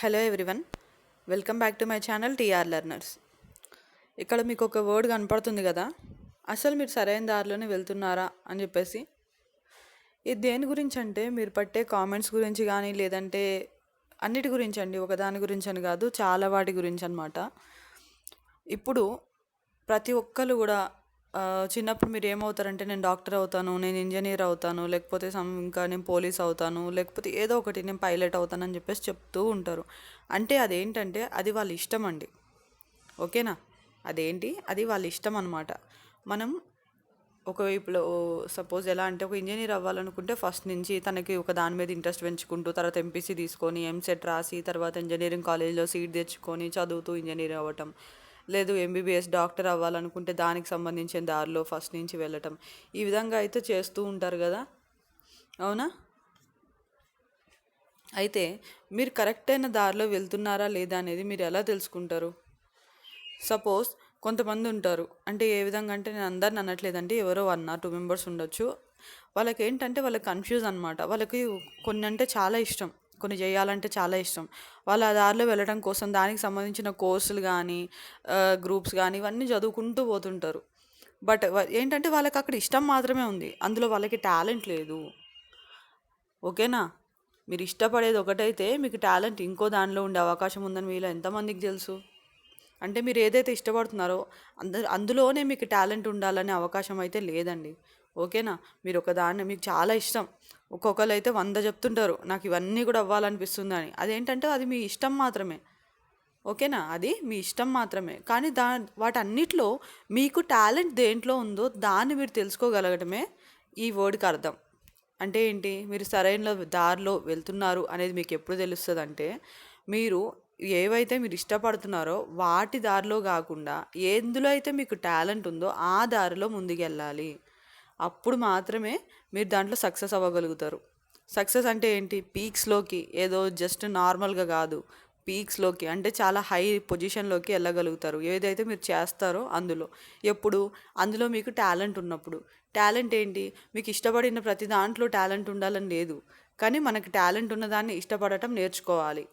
Hello everyone welcome back to my channel TR learners ఇక్కడ మీకు ఒక వర్డ్ కనపడుతుంది కదా? అసలు మీరు సరైన దారిలోనే వెళ్తున్నారా అని చెప్పేసి. ఇది దేని గురించి అంటే మీరు పట్టే కామెంట్స్ గురించి కానీ లేదంటే అన్నిటి గురించి అండి ఒక దాని గురించి అని కాదు చాలా వాటి గురించి అనమాట ఇప్పుడు ప్రతి ఒక్కరు కూడా చిన్నప్పుడు మీరు ఏమవుతారంటే నేను డాక్టర్ అవుతాను నేను ఇంజనీర్ అవుతాను లేకపోతే సమ్ ఇంకా నేను పోలీస్ అవుతాను లేకపోతే ఏదో ఒకటి నేను పైలట్ అవుతాను అని చెప్పేసి చెప్తూ ఉంటారు. అంటే అదేంటంటే అది వాళ్ళ ఇష్టం అండి. ఓకేనా? అదేంటి? అది వాళ్ళ ఇష్టం అనమాట మనం ఒకవైపులో సపోజ్ ఎలా అంటే ఒక ఇంజనీర్ అవ్వాలనుకుంటే ఫస్ట్ నుంచి తనకి ఒక దాని మీద ఇంట్రెస్ట్ పెంచుకుంటూ తర్వాత ఎంపీసీ తీసుకొని ఎంసెట్ రాసి తర్వాత ఇంజనీరింగ్ కాలేజ్లో సీట్ తెచ్చుకొని చదువుతూ ఇంజనీర్ అవ్వటం. లేదు ఎంబీబీఎస్ డాక్టర్ అవ్వాలనుకుంటే దానికి సంబంధించిన దారిలో ఫస్ట్ నుంచి వెళ్ళటం. ఈ విధంగా అయితే చేస్తూ ఉంటారు కదా? అవునా? అయితే మీరు కరెక్ట్ అయిన దారిలో వెళ్తున్నారా లేదా అనేది మీరు ఎలా తెలుసుకుంటారు? సపోజ్ కొంతమంది ఉంటారు. అంటే ఏ విధంగా అంటే నేను అందరిని అనట్లేదంటే ఎవరో వన్ ఆర్ టూ మెంబర్స్ ఉండొచ్చు. వాళ్ళకి ఏంటంటే వాళ్ళకి కన్ఫ్యూజ్ అనమాట వాళ్ళకి కొన్ని అంటే చాలా ఇష్టం. కొన్ని చేయాలంటే చాలా ఇష్టం. వాళ్ళు ఆ దారిలో వెళ్ళడం కోసం దానికి సంబంధించిన కోర్సులు కానీ గ్రూప్స్ కానీ ఇవన్నీ చదువుకుంటూ పోతుంటారు. బట్ ఏంటంటే వాళ్ళకి అక్కడ ఇష్టం మాత్రమే ఉంది. అందులో వాళ్ళకి టాలెంట్ లేదు. ఓకేనా? మీరు ఇష్టపడేది ఒకటైతే మీకు టాలెంట్ ఇంకో దానిలో ఉండే అవకాశం ఉందని మీలో ఎంతమందికి తెలుసు? అంటే మీరు ఏదైతే ఇష్టపడుతున్నారో అంద అందులోనే మీకు టాలెంట్ ఉండాలనే అవకాశం అయితే లేదండి. ఓకేనా? మీరు ఒక దాన్ని మీకు చాలా ఇష్టం. ఒక్కొక్కరు అయితే వంద చెప్తుంటారు నాకు ఇవన్నీ కూడా అవ్వాలనిపిస్తుంది అని అదేంటంటే అది మీ ఇష్టం మాత్రమే. ఓకేనా? అది మీ ఇష్టం మాత్రమే. కానీ దా వాటన్నిటిలో మీకు టాలెంట్ దేంట్లో ఉందో దాన్ని మీరు తెలుసుకోగలగడమే ఈ వర్డ్కి అర్థం. అంటే ఏంటి? మీరు సరైన దారిలో వెళ్తున్నారు అనేది మీకు ఎప్పుడు తెలుస్తుంది అంటే మీరు ఏవైతే మీరు ఇష్టపడుతున్నారో వాటి దారిలో కాకుండా ఎందులో అయితే మీకు టాలెంట్ ఉందో ఆ దారిలో ముందుకెళ్ళాలి. అప్పుడు మాత్రమే మీరు దాంట్లో సక్సెస్ అవ్వగలుగుతారు. సక్సెస్ అంటే ఏంటి? పీక్స్లోకి ఏదో జస్ట్ నార్మల్గా కాదు. పీక్స్లోకి అంటే చాలా హై పొజిషన్లోకి వెళ్ళగలుగుతారు. ఏదైతే మీరు చేస్తారో అందులో. ఎప్పుడు? అందులో మీకు టాలెంట్ ఉన్నప్పుడు. టాలెంట్ ఏంటి? మీకు ఇష్టపడిన ప్రతి దాంట్లో టాలెంట్ ఉండాలని లేదు. కానీ మనకు టాలెంట్ ఉన్నదాన్ని ఇష్టపడటం నేర్చుకోవాలి.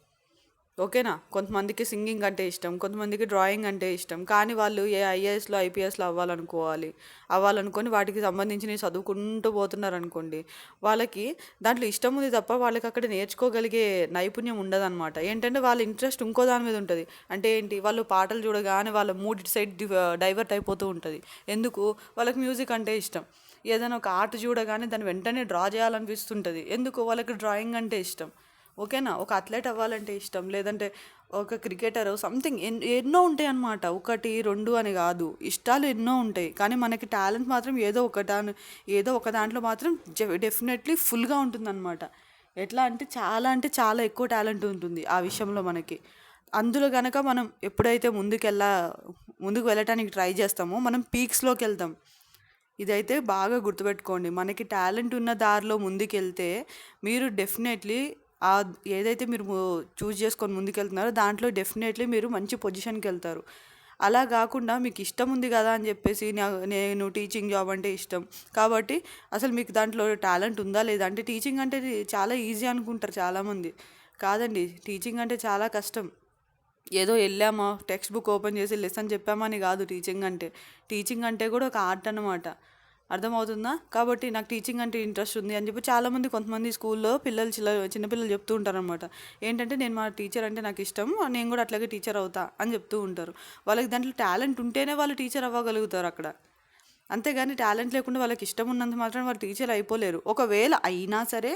ఓకేనా? కొంతమందికి సింగింగ్ అంటే ఇష్టం కొంతమందికి డ్రాయింగ్ అంటే ఇష్టం. కానీ వాళ్ళు ఏ ఐఏఎస్లో ఐపీఎస్లో అవ్వాలనుకోవాలి. అవ్వాలనుకొని వాటికి సంబంధించి చదువుకుంటూ పోతున్నారు అనుకోండి వాళ్ళకి దాంట్లో ఇష్టం ఉంది తప్ప వాళ్ళకి అక్కడ నేర్చుకోగలిగే నైపుణ్యం ఉండదన్నమాట. ఏంటంటే వాళ్ళ ఇంట్రెస్ట్ ఇంకో దాని మీద ఉంటుంది. అంటే ఏంటి? వాళ్ళు పాటలు చూడగానే వాళ్ళ మూడ్ సైడ్ డైవర్ట్ అయిపోతూ ఉంటుంది. ఎందుకు? వాళ్ళకి మ్యూజిక్ అంటే ఇష్టం. ఏదైనా ఒక ఆర్ట్ చూడగానే దాన్ని వెంటనే డ్రా చేయాలనిపిస్తుంటుంది. ఎందుకు? వాళ్ళకి డ్రాయింగ్ అంటే ఇష్టం. ఓకేనా? ఒక అథ్లెట్ అవ్వాలంటే ఇష్టం లేదంటే ఒక క్రికెటర్ సంథింగ్ ఎన్ ఎన్నో ఉంటాయి అన్నమాట. ఒకటి రెండు అని కాదు. ఇష్టాలు ఎన్నో ఉంటాయి. కానీ మనకి టాలెంట్ మాత్రం ఏదో ఒక దాని ఏదో ఒక దాంట్లో మాత్రం డెఫినెట్లీ ఫుల్గా ఉంటుందన్నమాట. ఎట్లా అంటే చాలా అంటే చాలా ఎక్కువ టాలెంట్ ఉంటుంది ఆ విషయంలో మనకి. అందులో కనుక మనం ఎప్పుడైతే ముందుకెళ్ళా ముందుకు వెళ్ళటానికి ట్రై చేస్తామో మనం పీక్స్లోకి వెళ్తాం. ఇదైతే బాగా గుర్తుపెట్టుకోండి. మనకి టాలెంట్ ఉన్న దారిలో ముందుకెళ్తే మీరు డెఫినెట్లీ ఏదైతే మీరు చూస్ చేసుకొని ముందుకెళ్తున్నారో దాంట్లో డెఫినెట్లీ మీరు మంచి పొజిషన్కి వెళ్తారు అలా కాకుండా మీకు ఇష్టం ఉంది కదా అని చెప్పేసి నా- నేను టీచింగ్ జాబ్ అంటే ఇష్టం. కాబట్టి అసలు మీకు దాంట్లో టాలెంట్ ఉందా లేదా అంటే టీచింగ్ అంటే చాలా ఈజీ అనుకుంటారు చాలామంది. కాదండి టీచింగ్ అంటే చాలా కష్టం. ఏదో వెళ్ళామా టెక్స్ట్ బుక్ ఓపెన్ చేసి లెసన్ చెప్పామని కాదు టీచింగ్ అంటే. టీచింగ్ అంటే కూడా ఒక ఆర్ట్ అన్నమాట. అర్థమవుతుందా? కాబట్టి నాకు టీచింగ్ అంటే ఇంట్రెస్ట్ ఉంది అని చెప్పి చాలామంది కొంతమంది స్కూల్లో పిల్లలు చిల్ల చిన్నపిల్లలు చెప్తూ ఉంటారు అనమాట ఏంటంటే నేను మా టీచర్ అంటే నాకు ఇష్టం నేను కూడా అట్లాగే టీచర్ అవుతా అని చెప్తూ ఉంటారు. వాళ్ళకి దాంట్లో టాలెంట్ ఉంటేనే వాళ్ళు టీచర్ అవ్వగలుగుతారు అక్కడ. అంతేగాని టాలెంట్ లేకుండా వాళ్ళకి ఇష్టం ఉన్నంత మాత్రం వాళ్ళు టీచర్ అయిపోలేరు. ఒకవేళ అయినా సరే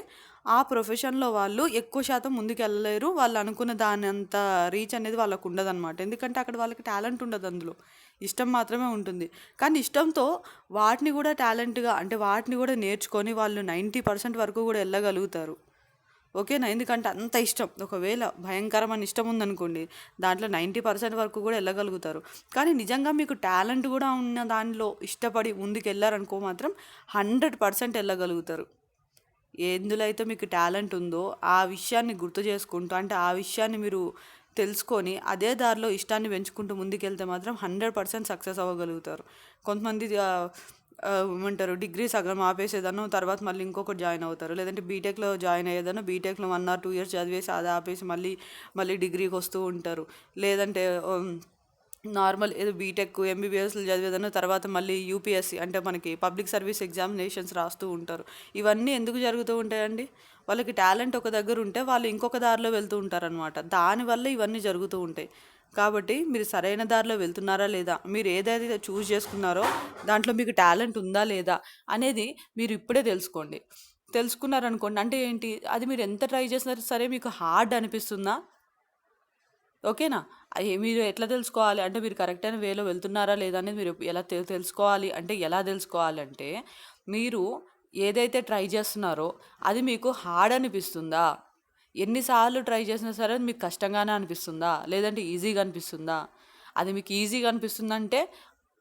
ఆ ప్రొఫెషన్లో వాళ్ళు ఎక్కువ శాతం ముందుకు వెళ్ళలేరు వాళ్ళు అనుకున్న దాని అంత రీచ్ అనేది వాళ్ళకు ఉండదన్నమాట. ఎందుకంటే అక్కడ వాళ్ళకి టాలెంట్ ఉండదు అందులో. ఇష్టం మాత్రమే ఉంటుంది. కానీ ఇష్టంతో వాటిని కూడా టాలెంట్గా అంటే వాటిని కూడా నేర్చుకొని వాళ్ళు నైంటీ పర్సెంట్ వరకు కూడా వెళ్ళగలుగుతారు. ఓకేనా? ఎందుకంటే అంత ఇష్టం. ఒకవేళ భయంకరమైన ఇష్టం ఉందనుకోండి దాంట్లో నైంటీ పర్సెంట్ వరకు కూడా వెళ్ళగలుగుతారు. కానీ నిజంగా మీకు టాలెంట్ కూడా ఉన్న దానిలో ఇష్టపడి ముందుకు వెళ్ళారనుకో మాత్రం హండ్రెడ్ పర్సెంట్ వెళ్ళగలుగుతారు. ఎందులో అయితే మీకు టాలెంట్ ఉందో ఆ విషయాన్ని గుర్తు చేసుకుంటూ అంటే ఆ విషయాన్ని మీరు తెలుసుకొని అదే దారిలో ఇష్టాన్ని పెంచుకుంటూ ముందుకెళ్తే మాత్రం హండ్రెడ్ పర్సెంట్ సక్సెస్ అవ్వగలుగుతారు. కొంతమంది ఏమంటారు డిగ్రీ సగం ఆపేసేదాను తర్వాత మళ్ళీ ఇంకొకటి జాయిన్ అవుతారు. లేదంటే బీటెక్లో జాయిన్ అయ్యేదాను బీటెక్లో వన్ ఆర్ టూ ఇయర్స్ చదివేసి అది ఆపేసి మళ్ళీ మళ్ళీ డిగ్రీకి వస్తూ ఉంటారు. లేదంటే నార్మల్ ఏదో బీటెక్ ఎంబీబీఎస్లు చదివేదాను తర్వాత మళ్ళీ యూపీఎస్సీ అంటే మనకి పబ్లిక్ సర్వీస్ ఎగ్జామినేషన్స్ రాస్తూ ఉంటారు. ఇవన్నీ ఎందుకు జరుగుతూ ఉంటాయండి? వాళ్ళకి టాలెంట్ ఒక దగ్గర ఉంటే వాళ్ళు ఇంకొక దారిలో వెళ్తూ ఉంటారనమాట దానివల్ల ఇవన్నీ జరుగుతూ ఉంటాయి. కాబట్టి మీరు సరైన దారిలో వెళ్తున్నారా లేదా? మీరు ఏదైతే చూస్ చేసుకున్నారో దాంట్లో మీకు టాలెంట్ ఉందా లేదా అనేది మీరు ఇప్పుడే తెలుసుకోండి. తెలుసుకున్నారనుకోండి అంటే ఏంటి? అది మీరు ఎంత ట్రై చేసినా సరే మీకు హార్డ్ అనిపిస్తుందా? ఓకేనా? అయ్యే మీరు ఎట్లా తెలుసుకోవాలి? అంటే మీరు కరెక్ట్ అయిన వేలో వెళ్తున్నారా లేదా అనేది మీరు ఎలా తెలుసుకోవాలి? అంటే ఎలా తెలుసుకోవాలంటే మీరు ఏదైతే ట్రై చేస్తున్నారో అది మీకు హార్డ్ అనిపిస్తుందా? ఎన్నిసార్లు ట్రై చేసినా సరే అది మీకు కష్టంగానే అనిపిస్తుందా? లేదంటే ఈజీగా అనిపిస్తుందా? అది మీకు ఈజీగా అనిపిస్తుందంటే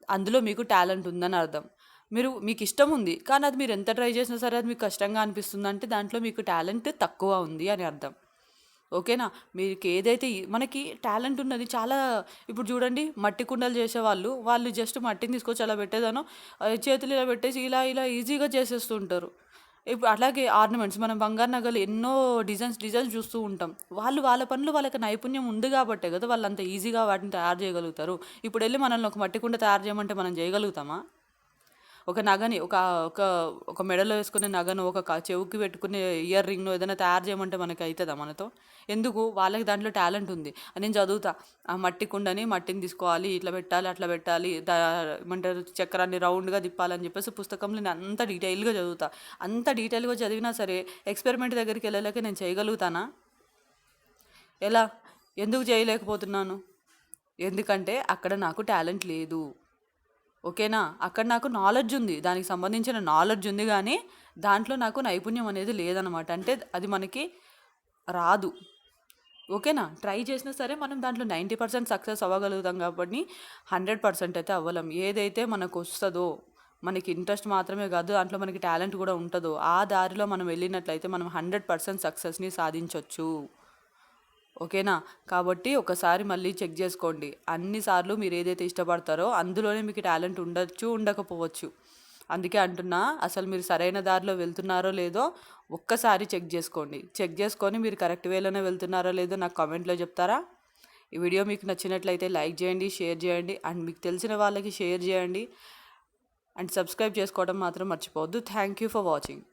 అందులో మీకు టాలెంట్ ఉందని అర్థం. మీరు మీకు ఇష్టం ఉంది కానీ అది మీరు ఎంత ట్రై చేసినా సరే అది మీకు కష్టంగా అనిపిస్తుందంటే దాంట్లో మీకు టాలెంట్ తక్కువ ఉంది అని అర్థం. ఓకేనా? మీకు ఏదైతే మనకి టాలెంట్ ఉన్నది చాలా ఇప్పుడు చూడండి మట్టి కుండలు చేసేవాళ్ళు వాళ్ళు జస్ట్ మట్టిని తీసుకొచ్చి అలా పెట్టేదానో చేతులు ఇలా పెట్టేసి ఇలా ఇలా ఈజీగా చేసేస్తుంటారు. ఇప్పుడు అలాగే ఆర్నమెంట్స్ మనం బంగారు నగలు ఎన్నో డిజైన్స్ డిజైన్స్ చూస్తూ ఉంటాం. వాళ్ళు వాళ్ళ పనులు వాళ్ళకి నైపుణ్యం ఉంది కాబట్టే కదా వాళ్ళు అంత ఈజీగా వాటిని తయారు చేయగలుగుతారు. ఇప్పుడు వెళ్ళి మనల్ని ఒక మట్టి కుండ తయారు చేయమంటే మనం చేయగలుగుతామా? ఒక నగని ఒక ఒక ఒక మెడలో వేసుకునే నగను ఒక చెవుకి పెట్టుకునే ఇయర్ రింగ్ను ఏదైనా తయారు చేయమంటే మనకి అవుతుందా మనతో? ఎందుకు? వాళ్ళకి దాంట్లో టాలెంట్ ఉంది. నేను చదువుతా. ఆ మట్టి కుండని మట్టిని తీసుకోవాలి ఇట్లా పెట్టాలి అట్లా పెట్టాలి దా ఏమంటారు చక్రాన్ని రౌండ్గా తిప్పాలని చెప్పేసి పుస్తకంలో నేను అంత డీటెయిల్గా చదువుతా. అంత డీటెయిల్గా చదివినా సరే ఎక్స్పెరిమెంట్ దగ్గరికి వెళ్ళలేక నేను చేయగలుగుతానా? ఎలా? ఎందుకు చేయలేకపోతున్నాను? ఎందుకంటే అక్కడ నాకు టాలెంట్ లేదు. ఓకేనా? అక్కడ నాకు నాలెడ్జ్ ఉంది. దానికి సంబంధించిన నాలెడ్జ్ ఉంది కానీ దాంట్లో నాకు నైపుణ్యం అనేది లేదనమాట. అంటే అది మనకి రాదు. ఓకేనా? ట్రై చేసినా సరే మనం దాంట్లో నైంటీ పర్సెంట్ సక్సెస్ అవ్వగలుగుతాం కాబట్టి హండ్రెడ్ పర్సెంట్ అయితే అవ్వలేం. ఏదైతే మనకు వస్తుందో మనకి ఇంట్రెస్ట్ మాత్రమే కాదు దాంట్లో మనకి టాలెంట్ కూడా ఉంటుందో ఆ దారిలో మనం వెళ్ళినట్లయితే మనం హండ్రెడ్ పర్సెంట్ సక్సెస్ని సాధించవచ్చు ఓకేనా? కాబట్టి ఒకసారి మళ్ళీ చెక్ చేసుకోండి. అన్నిసార్లు మీరు ఏదైతే ఇష్టపడతారో అందులోనే మీకు టాలెంట్ ఉండొచ్చు ఉండకపోవచ్చు. అందుకే అంటున్నా అసలు మీరు సరైన దారిలో వెళ్తున్నారో లేదో ఒక్కసారి చెక్ చేసుకోండి. చెక్ చేసుకొని మీరు కరెక్ట్ వేలోనే వెళ్తున్నారో లేదో నాకు కామెంట్లో చెప్తారా? ఈ వీడియో మీకు నచ్చినట్లయితే లైక్ చేయండి షేర్ చేయండి అండ్ మీకు తెలిసిన వాళ్ళకి షేర్ చేయండి. అండ్ సబ్స్క్రైబ్ చేసుకోవడం మాత్రం మర్చిపోవద్దు. Thank you for watching.